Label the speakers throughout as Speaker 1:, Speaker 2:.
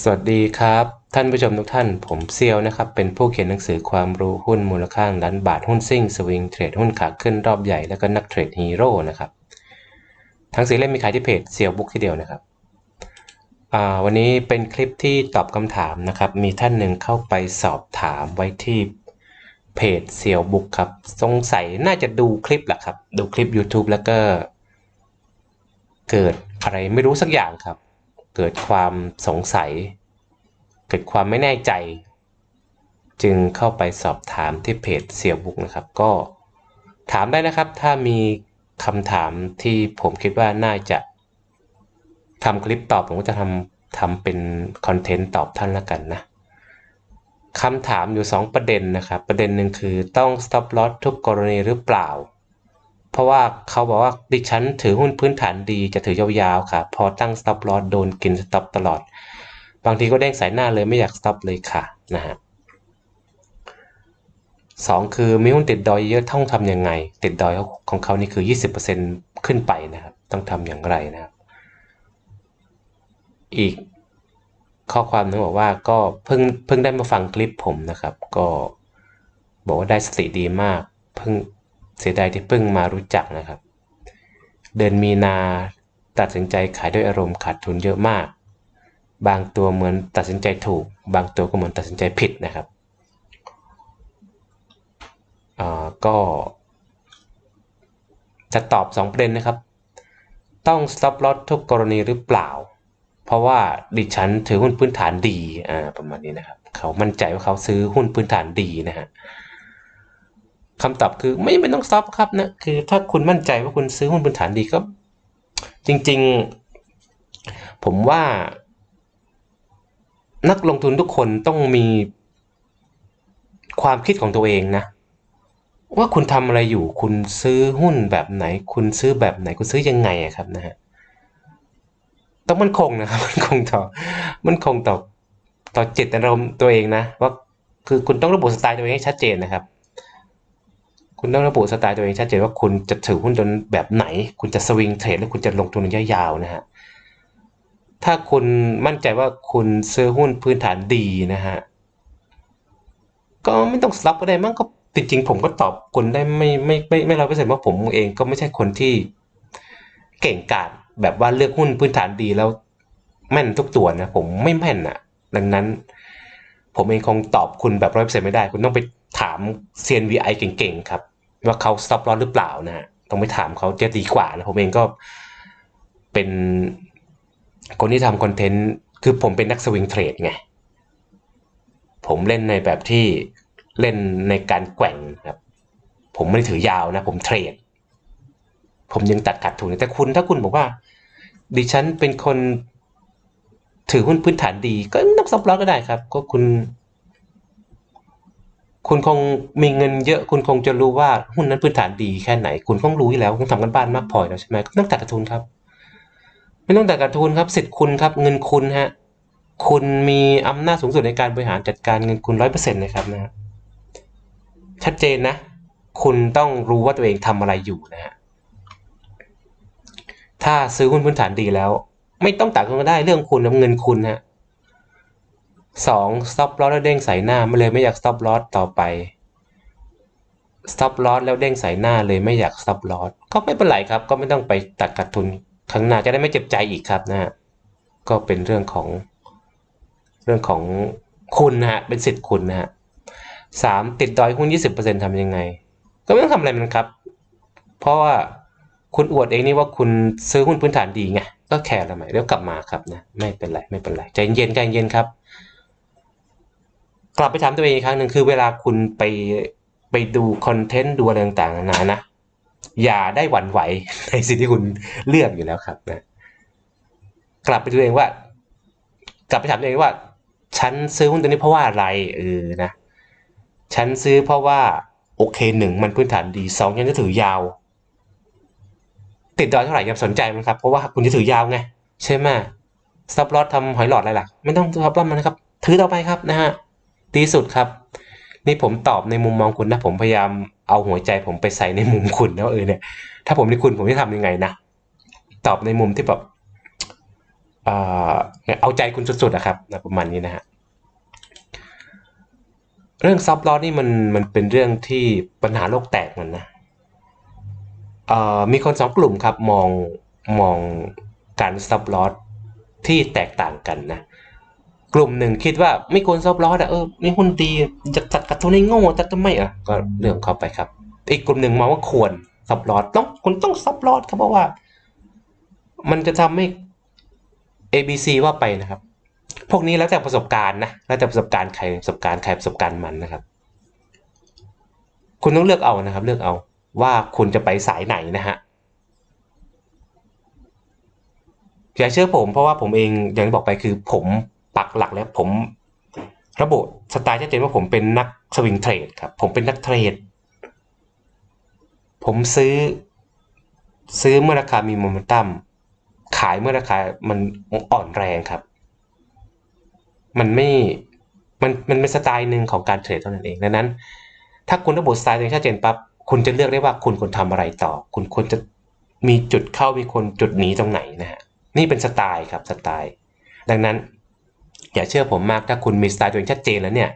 Speaker 1: สวัสดีครับ ท่านผู้ชมทุกท่าน ผมเซียวนะครับ เป็นผู้เขียนหนังสือความรู้หุ้นมูลค่าล้านบาทหุ้นซิ่งสวิงเทรดหุ้นขาขึ้นรอบใหญ่แล้วก็นักเทรดฮีโร่นะครับ ทั้งสีเล่มมีขายที่เพจเซียวบุ๊กที่เดียวนะครับวันนี้เป็นคลิปที่ตอบคำถามนะครับ มีท่านหนึ่งเข้าไปสอบถามไว้ที่เพจเซียวบุ๊กครับ สงสัยน่าจะดูคลิปแหละครับ ดูคลิป YouTube แล้วก็ เกิดอะไรไม่รู้สักอย่างครับ เกิดความสงสัย เกิดความไม่แน่ใจ จึงเข้าไปสอบถามที่เพจเซียบุ๊กนะครับ ก็ถามได้นะครับ ถ้ามีคำถามที่ผมคิดว่าน่าจะทำคลิปตอบผมก็จะทำทำเป็นคอนเทนต์ตอบท่านละกันนะคำถามอยู่ 2 ประเด็นนะครับ ประเด็นหนึ่งคือต้อง stop loss ทุกกรณีหรือเปล่า เพราะว่าเขาบอกว่าดิฉันถือหุ้นพื้นฐานดีจะถือยาวๆค่ะ พอตั้ง stop loss โดนกิน stop ตลอด บางทีก็เด้งสายหน้าเลยไม่อยาก stop เลยค่ะนะฮะสองคือมีหุ้นติดดอยเยอะต้องทำยังไง ติดดอยของเขานี่คือ 20%ขึ้นไปนะครับ ต้องทำอย่างไรนะครับ อีกข้อความนึงบอกว่าก็เพิ่งเพิ่งได้มาฟังคลิปผมนะครับ ก็บอกว่าได้สติดีมาก เพิ่ง เสียดายที่เพิ่งมารู้จักนะครับ เดือนมีนาตัดสินใจขายด้วยอารมณ์ขาดทุนเยอะมาก บางตัวเหมือนตัดสินใจถูก บางตัวก็เหมือนตัดสินใจผิดนะครับอ่าก็จะตอบ 2 ประเด็นนะครับ ต้อง stop loss ทุกกรณีหรือเปล่า เพราะว่าดิฉันถือหุ้นพื้นฐานดี อ่า ประมาณนี้นะครับ เขามั่นใจว่าเขาซื้อหุ้นพื้นฐานดีนะฮะ คำตอบคือไม่ไม่ต้อง stop ครับนะคือถ้าคุณมั่นใจว่าคุณซื้อหุ้นพื้นฐานดีก็ จริง ๆ ผมว่า นักลงทุนทุกคนต้องมีความคิดของตัวเองนะ ว่าคุณทำอะไรอยู่ คุณซื้อหุ้นแบบไหน คุณซื้อแบบไหน คุณซื้อยังไงอะครับนะฮะต้องมันคงนะครับ มันคงต่อ มันคงต่อต่อจิตอารมณ์ตัวเองนะว่าคือคุณต้องระบุสไตล์ตัวเองให้ชัดเจนนะครับ คุณต้องระบุสไตล์ตัวเองชัดเจนว่าคุณจะถือหุ้นจนแบบไหน คุณจะสวิงเทรดหรือคุณจะลงทุนระยะยาวนะฮะถ้าคุณมั่นใจว่าคุณซื้อหุ้นพื้นฐานดีนะฮะก็ไม่ต้องสลับก็ได้มั้งก็จริงๆผมก็ตอบคุณได้ไม่ไม่ไม่ไม่ร้อยเปอร์เซ็นต์ว่าผมเองก็ไม่ใช่คนที่เก่งกาจแบบว่าเลือกหุ้นพื้นฐานดีแล้วแม่นทุกตัวนะผมไม่แม่นอะดังนั้น ผมเองคงตอบคุณแบบร้อยเปอร์เซ็นต์ไม่ได้ คุณต้องไปถาม CNVI เก่งๆครับ ว่าเขา stop loss หรือเปล่านะฮะต้องไปถามเขาจะดีกว่านะผมเองก็เป็นคนที่ทำคอนเทนต์คือผมเป็นนักสวิงเทรดไง ผมเล่นในแบบที่เล่นในการแกว่งครับ ผมไม่ได้ถือยาวนะ ผมเทรด ผมยังตัดขาดทุนแต่คุณถ้าคุณบอกว่า ดิฉันเป็นคนถือหุ้นพื้นฐานดี ก็นักซับล้อก็ได้ครับ ก็คุณ คุณคงมีเงินเยอะ คุณคงจะรู้ว่าหุ้นนั้นพื้นฐานดีแค่ไหน คุณคงรู้อยู่แล้วคุณทำกันบ้านมากพอแล้วใช่ไหมต้องตัดขาดทุนครับ ไม่ต้องตัดขาดทุนครับสิทธิ์คุณครับ เงินคุณฮะ คุณมีอำนาจสูงสุดในการบริหารจัดการเงินคุณร้อยเปอร์เซ็นต์นะครับนะ ชัดเจนนะ คุณต้องรู้ว่าตัวเองทำอะไรอยู่นะฮะ ถ้าซื้อหุ้นพื้นฐานดีแล้ว ไม่ต้องตัดก็ได้เรื่องคุณเงินคุณฮะ สอง stop l o s แล้วเด้งใส่หน้าไม่เลยไม่อยาก stop l o s ต่อไป stop l o s แล้วเด้งใส่หน้าเลยไม่อยาก stop l o s ก็ไม่เป็นไรครับ ก็ไม่ต้องไปตัดขาดทุนครั้งหน้าจะได้ไม่เจ็บใจอีกครับนะฮะก็เป็นเรื่องของเรื่องของคุณนะฮะเป็นสิทธิ์คุณนะฮะสามติดดอยหุ้นยี่สิบเปอร์เซ็นต์ทำยังไง ก็ไม่ต้องทำอะไรมันครับ เพราะว่าคุณอวดเองนี่ว่าคุณซื้อหุ้นพื้นฐานดีไงก็แคร์ทำไมเดี๋ยวกลับมาครับนะไม่เป็นไรไม่เป็นไรใจเย็นใจเย็นครับ กลับไปถามตัวเองอีกครั้งหนึ่งคือเวลาคุณไปไปดูคอนเทนต์ดูอะไรต่างๆนานานะอย่าได้หวั่นไหวในสิ่งที่คุณเลือกอยู่แล้วครับนะกลับไปดูเองว่า กลับไปถามตัวเองว่า ฉันซื้อหุ้นตัวนี้เพราะว่าอะไรเออนะฉันซื้อเพราะว่าโอเคหนึ่งมันพื้นฐานดีสองฉันจะถือยาว ติดดอยเท่าไหร่ยังสนใจมันครับ เพราะว่าคุณจะถือยาวไง ใช่ไหมซับลอตทำหอยหลอดอะไรล่ะ ไม่ต้องซับลอตมันนะครับ ถือต่อไปครับนะฮะ ดีสุดครับ นี่ผมตอบในมุมมองคุณนะ ผมพยายามเอาหัวใจผมไปใส่ในมุมคุณนะเออเนี่ย ถ้าผมเป็นคุณผมจะทำยังไงนะ ตอบในมุมที่แบบเอ่อเอาใจคุณสุดๆอะครับประมาณนี้นะฮะเรื่องซับลอนี่มันมันเป็นเรื่องที่ปัญหาโลกแตกมันนะเอ่อมีคนสองกลุ่มครับมองมองการซับลอที่แตกต่างกันนะ กลุ่มหนึ่งคิดว่าไม่ควรซับลอสอะเออนี่หุ้นดีจะจัดกระทุนให้โง่แต่ทำไมอะก็เรื่องเขาไปครับ อีกกลุ่มหนึ่งมองว่าควรซับลอสต้องคุณต้องซับลอสครับเพราะว่า มันจะทำให้ A B C ว่าไปนะครับ พวกนี้แล้วแต่ประสบการณ์นะแล้วแต่ประสบการณ์ใครประสบการณ์ใครประสบการณ์มันนะครับ คุณต้องเลือกเอานะครับ เลือกเอาว่าคุณจะไปสายไหนนะฮะอย่าเชื่อผมเพราะว่าผมเองอย่างที่บอกไปคือผม ปักหลักแล้วผมระบุสไตล์ชัดเจนว่าผมเป็นนักสวิงเทรดครับ ผมเป็นนักเทรด ผมซื้อซื้อเมื่อราคามีโมเมนตัมขายเมื่อราคามันอ่อนแรงครับ มันไม่มันมันเป็นสไตล์หนึ่งของการเทรดเท่านั้นเองดังนั้น ถ้าคุณระบุสไตล์ตัวเองชัดเจนปั๊บคุณจะเลือกได้ว่าคุณควรทำอะไรต่อ คุณควรจะมีจุดเข้ามีคนจุดหนีตรงไหนนะฮะนี่เป็นสไตล์ครับสไตล์ ดังนั้น อย่าเชื่อผมมากถ้าคุณมีสไตล์ตัวเองชัดเจนแล้วเนี่ย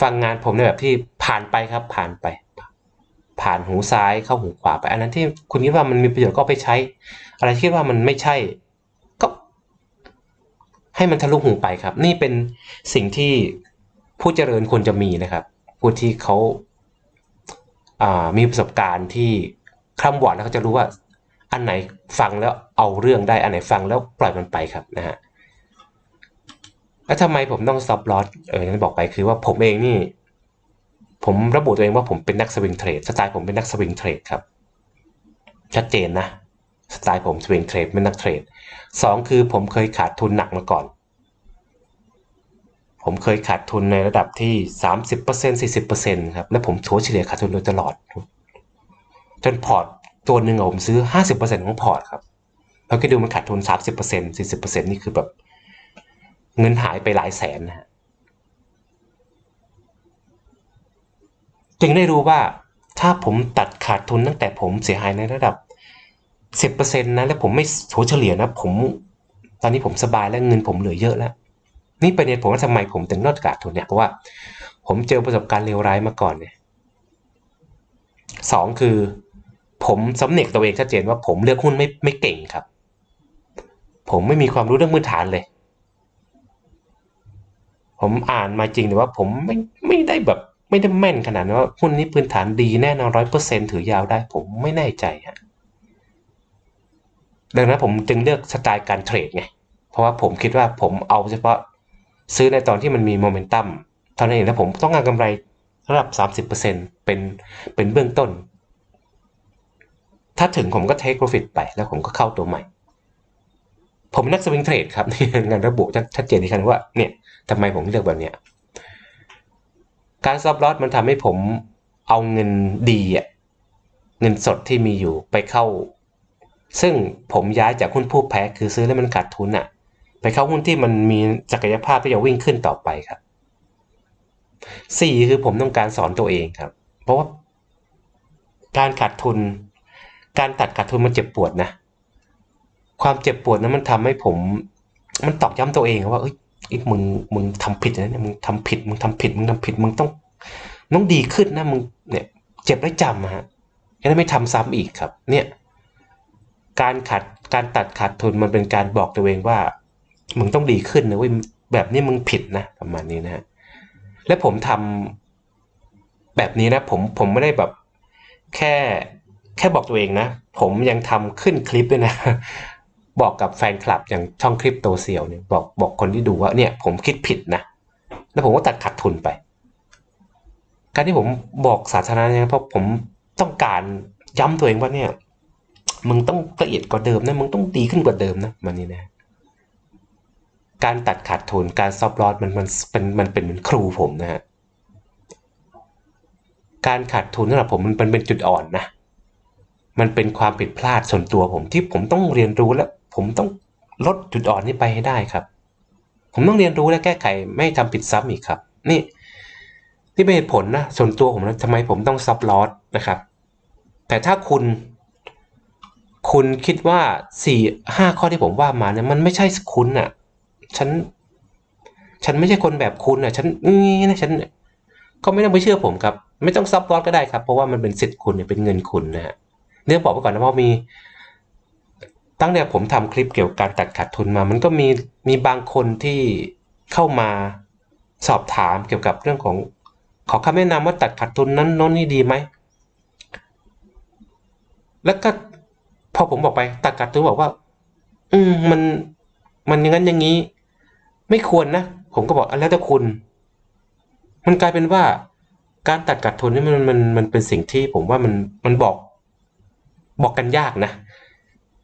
Speaker 1: ฟังงานผมในแบบที่ผ่านไปครับผ่านไป ผ่านหูซ้ายเข้าหูขวาไป อันนั้นที่คุณคิดว่ามันมีประโยชน์ก็ไปใช้ อะไรคิดว่ามันไม่ใช่ ก็ ให้มันทะลุหูไปครับ นี่เป็นสิ่งที่ผู้เจริญควรจะมีนะครับ ผู้ที่เขาามีประสบการณ์ที่คร่ำวอดแล้วเขาจะรู้ว่าอันไหนฟังแล้วเอาเรื่องได้ อันไหนฟังแล้วปล่อยมันไปครับนะฮะ แล้วทำไมผมต้อง stop loss เอออย่างที่บอกไปคือว่าผมเองนี่ ผมระบุตัวเองว่าผมเป็นนักสวิงเทรดสไตล์ผมเป็นนักสวิงเทรดครับ ชัดเจนนะสไตล์ผมสวิงเทรดเป็นนักเทรดสองคือผมเคยขาดทุนหนักมาก่อน ผมเคยขาดทุนในระดับที่ 30% 40%ครับและผมถัวเฉลี่ยขาดทุนโดยตลอด จนพอร์ตตัวหนึ่งผมซื้อ 50%ของพอร์ตครับแล้วก็ดูมันขาดทุน 30% 40%นี่คือแบบ เงินหายไปหลายแสนนะฮะจึงได้รู้ว่าถ้าผมตัดขาดทุนตั้งแต่ผมเสียหายในระดับ 10%นะแล้วผมไม่ถัวเฉลี่ยนะ ผม ตอนนี้ผมสบายแล้วเงินผมเหลือเยอะแล้ว นี่ประเด็นผมว่าทำไมผมถึงนอดขาดทุนเนี่ยเพราะว่าผมเจอประสบการณ์เลวร้ายมาก่อนเนี่ยสองคือ ผมสำเนึกตัวเองชัดเจนว่าผมเลือกหุ้นไม่ไม่เก่งครับ ผมไม่มีความรู้เรื่องพื้นฐานเลย ผมอ่านมาจริงแต่ว่าผมไม่ไม่ได้แบบไม่ได้แม่นขนาดนั้นว่าหุ้นนี้พื้นฐานดีแน่นอนร้อยเปอร์เซ็นถือยาวได้ ผมไม่แน่ใจฮะดังนั้นผมจึงเลือกสไตล์การเทรดไงเพราะว่าผมคิดว่าผมเอาเฉพาะซื้อในตอนที่มันมีโมเมนตัมเท่านั้นเองแล้วผมต้องการกำไรระดับ 30%เป็นเป็นเบื้องต้น ถ้าถึงผมก็เทคโปรฟิตไป แล้วผมก็เข้าตัวใหม่ ผมนักสวิงเทรดครับนี่งานระบุชัดเจนที่คันว่าเนี่ย ทำไมผมเลือกแบบเนี้ยการซับลอสมันทำให้ผมเอาเงินดีอะเงินสดที่มีอยู่ไปเข้า ซึ่งผมย้ายจากหุ้นผู้แพ้คือซื้อแล้วมันขาดทุนอะไปเข้าหุ้นที่มันมีศักยภาพที่จะวิ่งขึ้นต่อไปครับสี่คือผมต้องการสอนตัวเองครับ เพราะว่าการขาดทุน การตัดขาดทุนมันเจ็บปวดนะ ความเจ็บปวดนั้นมันทำให้ผม มันตอกย้ำตัวเองว่าเอ้ย ไอ้มึงมึงทำผิดนะเนี่ยมึงทำผิดมึงทำผิดมึงทำผิดมึงต้องต้องดีขึ้นนะมึงเนี่ยเจ็บแล้วจำอะฮะจะได้ไม่ทำซ้ำอีกครับ เนี่ยการขาดการตัดขาดทุนมันเป็นการบอกตัวเองว่า มึงต้องดีขึ้นนะเว้ยแบบนี้มึงผิดนะประมาณนี้นะฮะและผมทำแบบนี้นะ ผมผมไม่ได้แบบแค่แค่บอกตัวเองนะ ผมยังทำขึ้นคลิปด้วยนะ บอกกับแฟนคลับอย่างช่องคลิปโตเซียวเนี่ยบอกบอกคนที่ดูว่าเนี่ยผมคิดผิดนะ แล้วผมก็ตัดขาดทุนไป การที่ผมบอกสาธารณะเนี่ยเพราะผมต้องการย้ำตัวเองว่าเนี่ย มึงต้องละเอียดกว่าเดิมนะ มึงต้องดีขึ้นกว่าเดิมนะมันนี่นะ การตัดขาดทุนการซอฟลอสมันมันเป็นมันเป็นเหมือนครูผมนะฮะการขาดทุนสำหรับผมมันเป็นเป็นจุดอ่อนนะ มันเป็นความผิดพลาดส่วนตัวผมที่ผมต้องเรียนรู้และ ผมต้องลดจุดอ่อนนี้ไปให้ได้ครับ ผมต้องเรียนรู้และแก้ไขไม่ให้ทำผิดซ้ำอีกครับ นี่ที่เป็นเหตุผลนะส่วนตัวผมนะทำไมผมต้องซับลอสนะครับ แต่ถ้าคุณ คุณคิดว่าสี่ห้าข้อที่ผมว่ามาเนี่ยมันไม่ใช่คุณอะ ฉัน ฉันไม่ใช่คนแบบคุณอะ ฉันนี่นะฉันก็ไม่ต้องไปเชื่อผมครับ ไม่ต้องซับซ้อนก็ได้ครับ เพราะว่ามันเป็นสิทธิ์คุณเนี่ยเป็นเงินคุณนะฮะเรื่องบอกไว้ก่อนนะเพราะมี ตั้งแต่ผมทำคลิปเกี่ยวกับการตัดขาดทุนมา มันก็มีมีบางคนที่เข้ามาสอบถามเกี่ยวกับเรื่องของขอคำแนะนำว่าตัดขาดทุนนั้นน้นนี่ดีไหม แล้วก็พอผมบอกไป ตัดขาดทุนบอกว่า อืมมันมันอย่างนั้นอย่างนี้ ไม่ควรนะ ผมก็บอกอะแล้วแต่คุณ มันกลายเป็นว่า การตัดขาดทุนนี่มันมันมันเป็นสิ่งที่ผมว่ามันมันบอก บอกกันยากนะ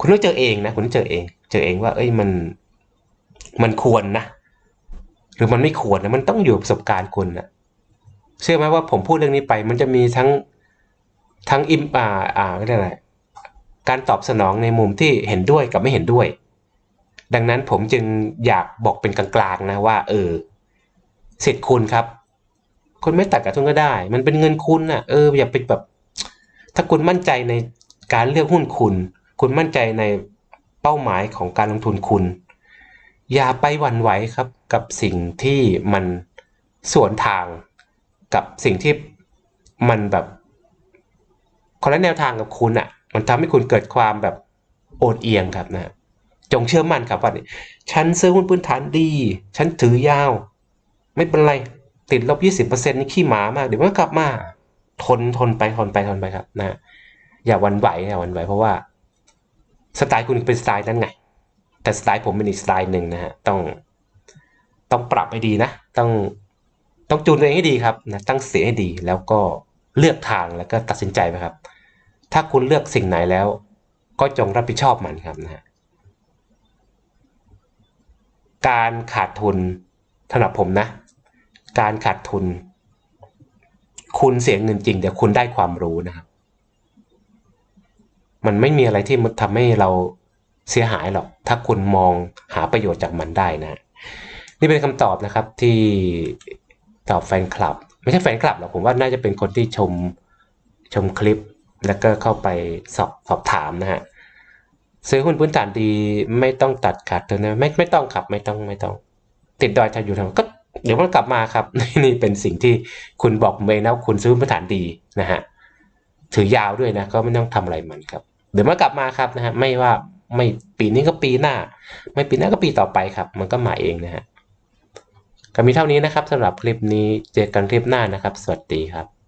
Speaker 1: คุณต้องเจอเองนะ คุณต้องเจอเอง เจอเองว่า เอ้ยมัน มันควรนะ หรือมันไม่ควรนะ มันต้องอยู่ประสบการณ์คุณนะเชื่อไหมว่าผมพูดเรื่องนี้ไป มันจะมีทั้งทั้งอิมอ่าอ่าไม่ได้ไรการตอบสนองในมุมที่เห็นด้วยกับไม่เห็นด้วย ดังนั้นผมจึงอยากบอกเป็นกลางๆนะว่า เออสิทธิ์คุณครับ คุณไม่ตัดกับทุนก็ได้ มันเป็นเงินคุณน่ะ เอออย่าไปแบบ ถ้าคุณมั่นใจในการเลือกหุ้นคุณ คุณมั่นใจในเป้าหมายของการลงทุนคุณ อย่าไปหวั่นไหวครับกับสิ่งที่มันสวนทางกับสิ่งที่มันแบบคนละแนวทางกับคุณอะ มันทำให้คุณเกิดความแบบโอดเอียงครับนะจงเชื่อมั่นครับว่าฉันซื้อหุ้นพื้นฐานดี ฉันถือยาว ไม่เป็นไร ติดลบยี่สิบเปอร์เซ็นต์นี่ขี้หมามาก เดี๋ยวมันก็กลับมา ทนทนไปทนไปทนไปครับนะ อย่าวันไหวอย่าวันไหวเพราะว่า สไตล์คุณเป็นสไตล์นั้นไง แต่สไตล์ผมเป็นอีกสไตล์หนึ่งนะฮะต้องต้องปรับให้ดีนะ ต้องต้องจูนตัวเองให้ดีครับนะตั้งเสียให้ดีแล้วก็เลือกทางแล้วก็ตัดสินใจไปครับ ถ้าคุณเลือกสิ่งไหนแล้ว ก็จงรับผิดชอบมันครับนะฮะการขาดทุนสำหรับผมนะ การขาดทุน คุณเสียเงินจริงแต่คุณได้ความรู้นะครับ มันไม่มีอะไรที่มันทำให้เราเสียหายหรอก ถ้าคุณมองหาประโยชน์จากมันได้นะ นี่เป็นคำตอบนะครับที่ตอบแฟนคลับ ไม่ใช่แฟนคลับหรอกผมว่าน่าจะเป็นคนที่ชมชมคลิป แล้วก็เข้าไปสอบสอบถามนะฮะซื้อหุ้นพื้นฐานดีไม่ต้องตัดขาดทุนนะไม่ไม่ต้องครับไม่ต้องไม่ต้อง ติดดอยทาอยู่ทำก็เดี๋ยวมันกลับมาครับ นี่เป็นสิ่งที่คุณบอกผมเองนะคุณซื้อพื้นฐานดีนะฮะถือยาวด้วยนะก็ไม่ต้องทำอะไรมันครับ เดี๋ยวมันกลับมาครับนะฮะไม่ว่าไม่ปีนี้ก็ปีหน้า ไม่ปีหน้าก็ปีต่อไปครับ มันก็มาเองนะฮะก็มีเท่านี้นะครับสำหรับคลิปนี้เจอกันคลิปหน้านะครับ สวัสดีครับ